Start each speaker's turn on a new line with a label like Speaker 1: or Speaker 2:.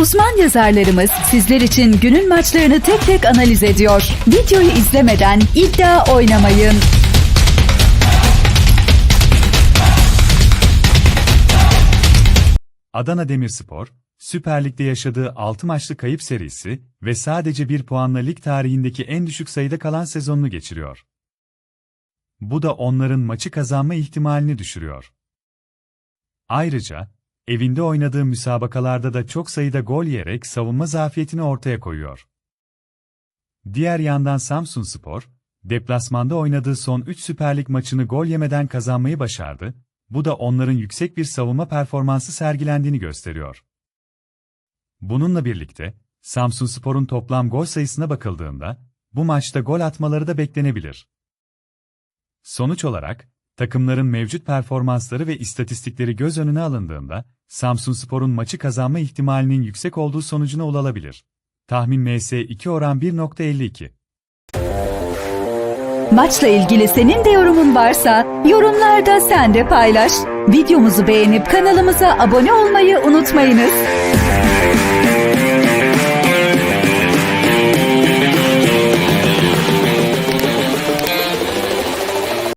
Speaker 1: Uzman yazarlarımız sizler için günün maçlarını tek tek analiz ediyor. Videoyu izlemeden iddia oynamayın.
Speaker 2: Adana Demirspor, Süper Lig'de yaşadığı 6 maçlı kayıp serisi ve sadece bir puanla lig tarihindeki en düşük sayıda kalan sezonunu geçiriyor. Bu da onların maçı kazanma ihtimalini düşürüyor. Ayrıca, evinde oynadığı müsabakalarda da çok sayıda gol yiyerek savunma zafiyetini ortaya koyuyor. Diğer yandan Samsunspor, deplasmanda oynadığı son 3 Süper Lig maçını gol yemeden kazanmayı başardı, bu da onların yüksek bir savunma performansı sergilendiğini gösteriyor. Bununla birlikte, Samsunspor'un toplam gol sayısına bakıldığında, bu maçta gol atmaları da beklenebilir. Sonuç olarak, takımların mevcut performansları ve istatistikleri göz önüne alındığında, Samsunspor'un maçı kazanma ihtimalinin yüksek olduğu sonucuna ulaşılabilir. Tahmin MS2 oran 1.52.
Speaker 1: Maçla ilgili senin de yorumun varsa yorumlarda sen de paylaş. Videomuzu beğenip kanalımıza abone olmayı unutmayınız.